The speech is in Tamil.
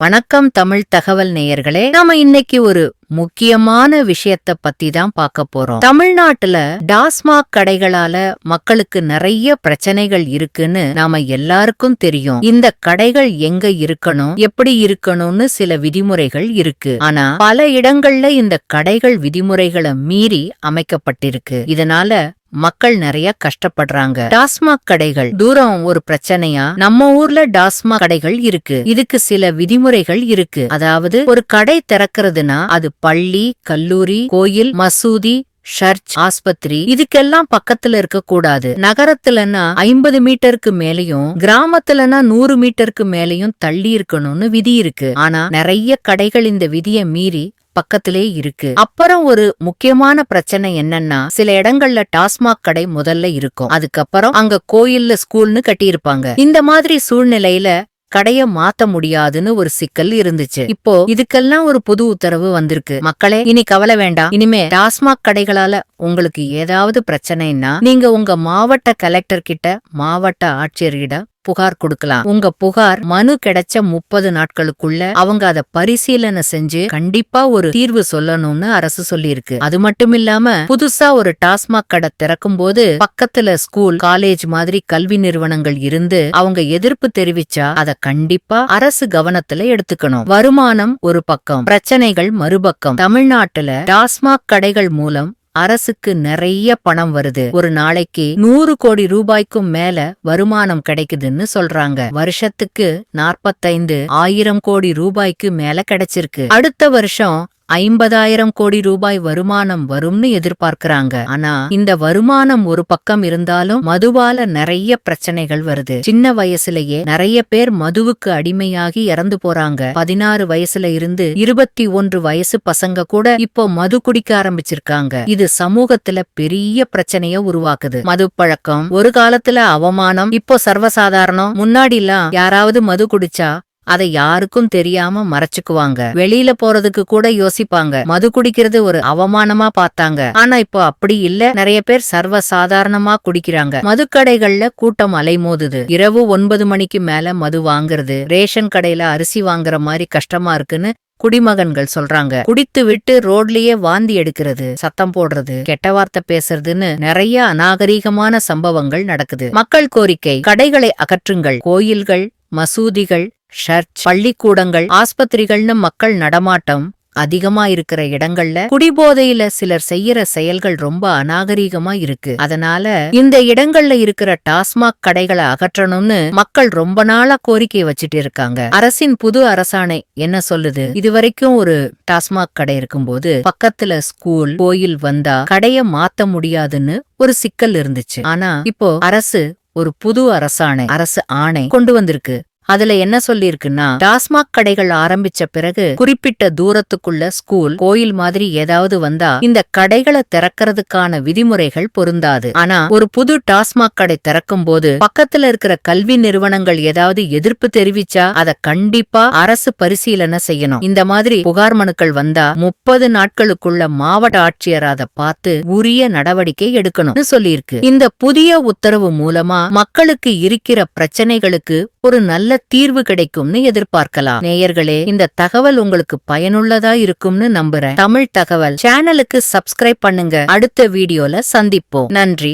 வணக்கம் தமிழ் தகவல் நேயர்களே நாம இன்னைக்கு ஒரு முக்கியமான விஷயத்த பத்தி தான் பார்க்க போறோம். தமிழ்நாட்டுல டாஸ்மாக் கடைகளால மக்களுக்கு நிறைய பிரச்சனைகள் இருக்குன்னு நாம எல்லாருக்கும் தெரியும். இந்த கடைகள் எங்க இருக்கணும் எப்படி இருக்கணும்னு சில விதிமுறைகள் இருக்கு. ஆனா பல இடங்கள்ல இந்த கடைகள் விதிமுறைகளை மீறி அமைக்கப்பட்டிருக்கு. இதனால மக்கள் நிறைய கஷ்டப்படுறாங்க. டாஸ்மாக் கடைகள். தூரம் ஒரு பிரச்சனையா? நம்ம ஊர்ல டாஸ்மாக் கடைகள் இருக்கு. இதுக்கு சில விதிமுறைகள் இருக்கு. அதாவது ஒரு கடை திறக்கிறதுனா அது பள்ளி கல்லூரி கோயில் மசூதி சர்ச் ஆஸ்பத்திரி இதுக்கெல்லாம் பக்கத்துல இருக்க கூடாது நகரத்துலன்னா ஐம்பது மீட்டருக்கு மேலயும் கிராமத்துலனா நூறு மீட்டருக்கு மேலயும் தள்ளி இருக்கணும்னு விதி இருக்கு. ஆனா நிறைய கடைகள் இந்த விதியை மீறி பக்கத்திலே இருக்கு. அப்புறம் ஒரு முக்கியமான பிரச்சனை என்னன்னா சில இடங்கள்ல டாஸ்மாக் கடை முதல்ல இருக்கும். அதுக்கப்புறம் அங்க கோயில்ல ஸ்கூல்னு கட்டியிருப்பாங்க. இந்த மாதிரி சூழ்நிலையில கடைய மாத்த முடியாதுன்னு ஒரு சிக்கல் இருந்துச்சு. இப்போ இதுக்கெல்லாம் ஒரு புது உத்தரவு வந்திருக்கு. மக்களே இனி கவலை வேண்டாம். இனிமே டாஸ்மாக் கடைகளால உங்களுக்கு ஏதாவது பிரச்சனைன்னா நீங்க உங்க மாவட்ட கலெக்டர் கிட்ட மாவட்ட ஆட்சியர்கிட்ட புகார் கொடுக்கலாம். உங்க புகார் மனு கிடைச்ச முப்பது நாட்களுக்குள்ள அவங்க அத பரிசீலனை செஞ்சு கண்டிப்பா ஒரு தீர்வு சொல்லணும்னு அரசு சொல்லியிருக்கு. அது மட்டும் இல்லாம புதுசா ஒரு டாஸ்மாக் கடை திறக்கும் போது பக்கத்துல ஸ்கூல் காலேஜ் மாதிரி கல்வி நிறுவனங்கள் இருந்து அவங்க எதிர்ப்பு தெரிவிச்சா அத கண்டிப்பா அரசு கவனத்துல எடுத்துக்கணும். வருமானம் ஒரு பக்கம் பிரச்சனைகள் மறுபக்கம். தமிழ்நாட்டுல டாஸ்மாக் கடைகள் மூலம் அரசுக்கு நிறைய பணம் வருது. ஒரு நாளைக்கு நூறு கோடி ரூபாய்க்கும் மேல வருமானம் கிடைக்குதுன்னு சொல்றாங்க. வருஷத்துக்கு நாற்பத்தைந்து ஆயிரம் கோடி ரூபாய்க்கு மேல கிடைச்சிருக்கு. அடுத்த வருஷம் ஐம்பதாயிரம் கோடி ரூபாய் வருமானம் வரும்னு எதிர்பார்க்கிறாங்க. ஆனா இந்த வருமானம் ஒரு பக்கம் இருந்தாலும் மதுவால நிறைய பிரச்சனைகள் வருது. சின்ன வயசுலயே நிறைய பேர் மதுவுக்கு அடிமையாகி இறந்து போறாங்க. பதினாறு வயசுல இருந்து இருபத்தி ஒன்று வயசு பசங்க கூட இப்போ மது குடிக்க ஆரம்பிச்சிருக்காங்க. இது சமூகத்துல பெரிய பிரச்சனைய உருவாக்குது. மது பழக்கம் ஒரு காலத்துல அவமானம் இப்போ சர்வசாதாரணம் முன்னாடிலாம் யாராவது மது குடிச்சா அதை யாருக்கும் தெரியாம மறைச்சுக்குவாங்க. வெளியில போறதுக்கு கூட யோசிப்பாங்க. மது குடிக்கிறது ஒரு அவமானமா பார்த்தாங்க. ஆனா இப்போ அப்படி இல்ல. நிறைய பேர் சர்வ சாதாரணமா குடிக்கிறாங்க. மதுக்கடைகள்ல கூட்டம் அலைமோதுது. இரவு ஒன்பது மணிக்கு மேல மது வாங்குறது. ரேஷன் கடையில அரிசி வாங்குற மாதிரி கஷ்டமா இருக்குன்னு குடிமகன்கள் சொல்றாங்க. குடித்து விட்டு ரோட்லயே வாந்தி எடுக்கிறது சத்தம் போடுறது கெட்ட வார்த்தை பேசுறதுன்னு நிறைய அநாகரீகமான சம்பவங்கள் நடக்குது. மக்கள் கோரிக்கை கடைகளை அகற்றுங்கள். கோயில்கள் மசூதிகள் சர்ச் பள்ளிக்கூடங்கள் ஆஸ்பத்திரிகள்னு மக்கள் நடமாட்டம் அதிகமா இருக்கிற இடங்கள்ல குடிபோதையில சிலர் செய்யற செயல்கள் ரொம்ப அநாகரீகமா இருக்கு. அதனால இந்த இடங்கள்ல இருக்கிற டாஸ்மாக் கடைகளை அகற்றணும்னு மக்கள் ரொம்ப நாளா கோரிக்கை வச்சுட்டு இருக்காங்க. அரசின் புது அரசாணை என்ன சொல்லுது? இதுவரைக்கும் ஒரு டாஸ்மாக் கடை இருக்கும்போது பக்கத்துல ஸ்கூல் கோயில் வந்தா கடைய மாத்த முடியாதுன்னு ஒரு சிக்கல் இருந்துச்சு. ஆனா இப்போ அரசு ஒரு புது அரசாணை அரசு ஆணை கொண்டு வந்திருக்கு. அதுல என்ன சொல்லிருக்குன்னா டாஸ்மாக் கடைகள் ஆரம்பிச்ச பிறகு குறிப்பிட்ட தூரத்துக்குள்ள ஸ்கூல் கோயில் மாதிரி ஏதாவது வந்தா இந்த கடைகளை திறக்கிறதுக்கான விதிமுறைகள் பொருந்தாது. ஆனா ஒரு புது டாஸ்மாக் கடை திறக்கும் போது பக்கத்துல இருக்கிற கல்வி நிறுவனங்கள் ஏதாவது எதிர்ப்பு தெரிவிச்சா அத கண்டிப்பா அரசு பரிசீலனை செய்யணும். இந்த மாதிரி புகார் மனுக்கள் வந்தா முப்பது நாட்களுக்குள்ள மாவட்ட ஆட்சியர் அதை பார்த்து உரிய நடவடிக்கை எடுக்கணும் சொல்லியிருக்கு. இந்த புதிய உத்தரவு மூலமா மக்களுக்கு இருக்கிற பிரச்சனைகளுக்கு ஒரு நல்ல தீர்வு கிடைக்கும்னு எதிர்பார்க்கலாம். நேயர்களே இந்த தகவல் உங்களுக்கு பயனுள்ளதா இருக்கும்னு நம்புறேன். தமிழ் தகவல். சேனலுக்கு சப்ஸ்கிரைப் பண்ணுங்க. அடுத்த வீடியோல சந்திப்போம். நன்றி.